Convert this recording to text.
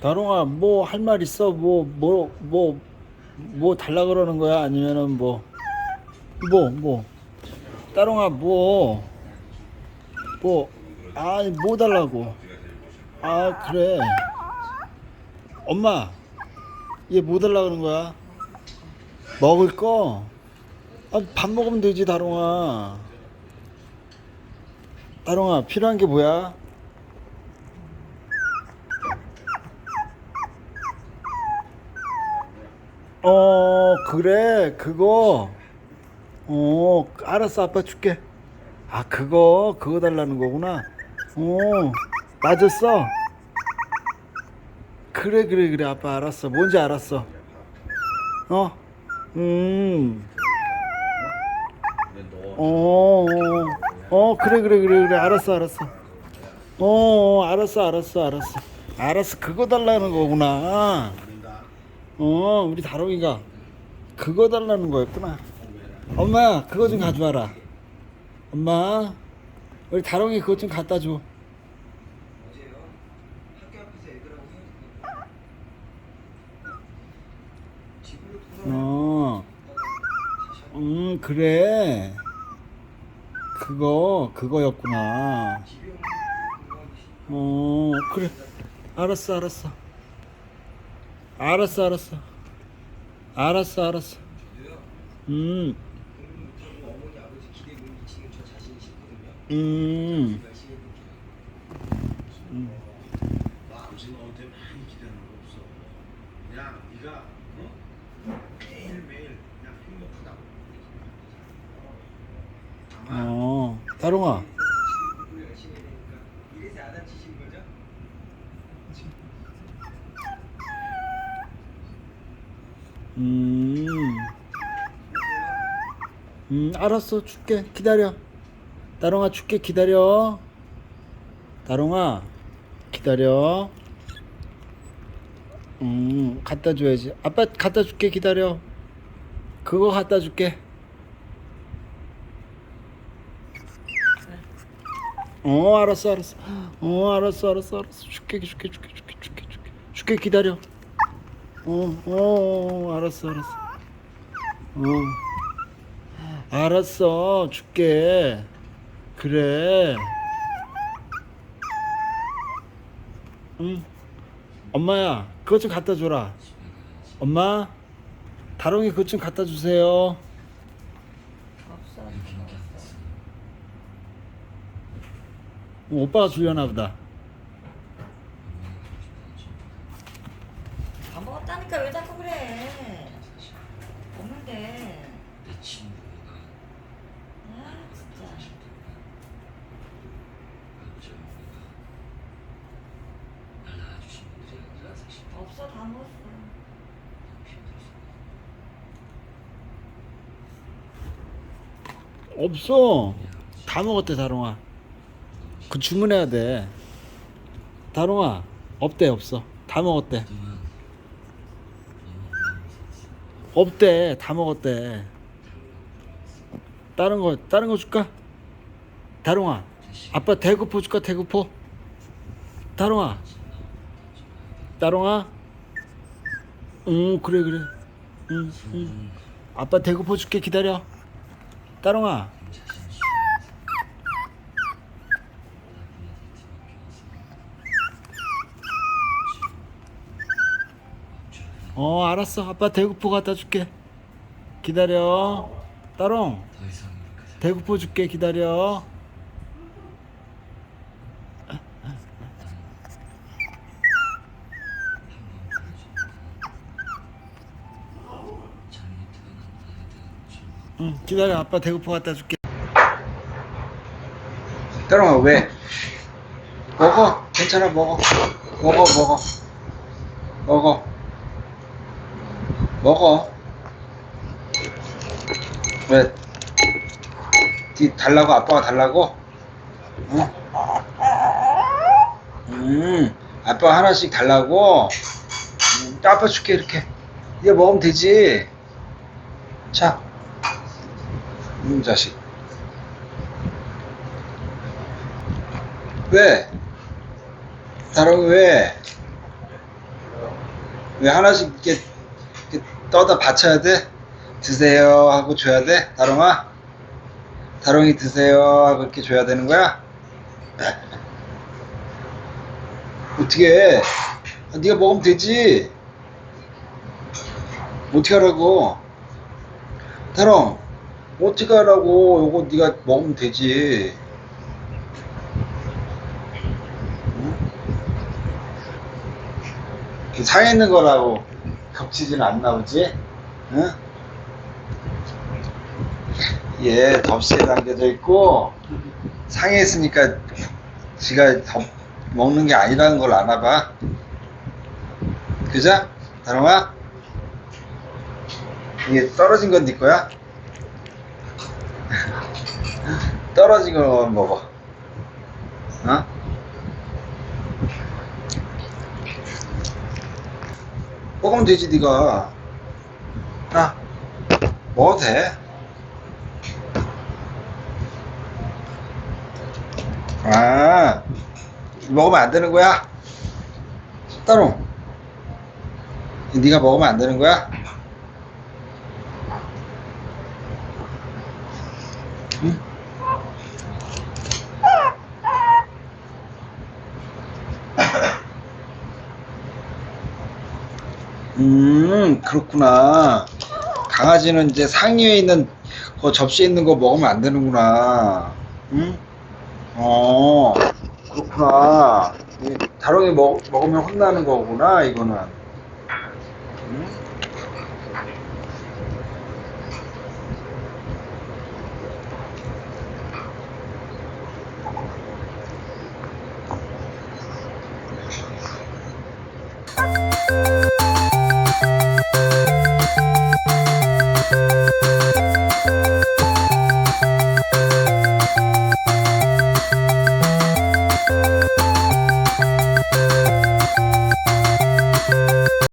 다롱아 뭐 할 말 있어? 뭐 뭐 뭐 뭐 달라 그러는 거야? 아니면은 뭐 뭐 뭐 다롱아 뭐 뭐 아니 뭐 달라고 아 그래 엄마 얘 뭐 달라 그러는 거야? 먹을 거? 아, 밥 먹으면 되지 다롱아 다롱아 필요한 게 뭐야? 어 그래. 그거. 어 알았어. 아빠 줄게. 아 그거. 그거 달라는 거구나. 어 맞았어. 그래 그래 그래. 아빠 알았어. 뭔지 알았어. 어 음. 어, 어, 어, 그래, 그래, 그래, 그래, 알았어, 알았어. 어, 어, 알았어, 알았어, 알았어. 알았어, 그거 달라는 거구나. 어, 우리 다롱이가 그거 달라는 거였구나. 엄마, 그거 좀 가져와라. 엄마, 우리 다롱이 그거 좀 갖다 줘. 어, 음, 그래. 그거, 그거였구나. 어, 그래. 알았어, 알았어. 알았어, 알았어. 알았어, 알았어. 음, 음, 네가 어? 그냥. 아마 어, 다롱아. 이래서 야단치신 거죠? 음, 음, 알았어. 줄게. 기다려. 다롱아, 줄게. 기다려. 다롱아, 기다려. 음, 갖다 줘야지. 아빠 갖다 줄게. 기다려. 그거 갖다 줄게. 어, 알았어, 알았어. 어, 알았어, 알았어, 알았어. 줄게, 줄게, 줄게, 줄게, 줄게, 줄게. 줄게, 기다려. 어, 어, 어, 알았어, 알았어. 어, 알았어, 줄게. 그래. 응. 엄마야, 그것 좀 갖다 줘라. 엄마, 다롱이 그것 좀 갖다 주세요. 없어. 어, 오빠가 주려나 보다. 안 먹었다니까 왜 자꾸 그래? 없는데. 내 친구가 아 진짜. 어쩌면 우리가 날 낳아주신 분들이 아니라 사실 없어 다 먹었어. 너무 힘들었어. 없어. 다 먹었대, 다롱아. 그 주문해야 돼. 다롱아, 없대, 없어. 다 먹었대. 없대, 다 먹었대. 다른 거, 다른 거 줄까? 다롱아, 아빠 대구포 줄까, 대구포? 다롱아, 다롱아? 응, 그래, 그래. 응, 응. 아빠 대구포 줄게, 기다려. 있어. 어, 알았어. 아빠 대구포 갖다 줄게. 기다려. 따롱, 대구포 줄게. 기다려. 장이 태어난 나에 대한 질문 응, 기다려. 아빠 대구포 갖다 줄게. 따롱아, 왜? 먹어. 괜찮아, 먹어. 먹어, 먹어. 먹어. 먹어. 왜? 니 달라고? 아빠가 달라고? 응? 음, 아빠 하나씩 달라고? 음, 아빠 줄게, 이렇게. 이거 먹으면 되지. 자. 음, 자식. 왜? 다롱이 왜? 왜 하나씩 이렇게, 이렇게 떠다 받쳐야 돼? 드세요 하고 줘야 돼? 다롱아? 다롱이 드세요 하고 이렇게 줘야 되는 거야? 어떻게 해? 아, 네가 먹으면 되지. 어떻게 하라고? 다롱, 어떻게 하라고? 요거 네가 먹으면 되지. 응? 상해 있는 거라고 겹치지는 않나 보지? 응? 얘 접시에 담겨져 있고 상해 있으니까 지가 접, 먹는 게 아니라는 걸 아나 봐. 그죠? 다롱아? 이게 떨어진 건 네 거야? 떨어진 거 먹어. 어? 먹으면 되지 네가. 아, 먹어도 돼. 아, 먹으면 안 되는 거야? 따로. 네가 먹으면 안 되는 거야? 응? 음, 그렇구나. 강아지는 이제 상위에 있는 그 접시에 있는 거 먹으면 안 되는구나. 응? 어, 그렇구나. 이 다롱이 먹, 먹으면 혼나는 거구나, 이거는. 응?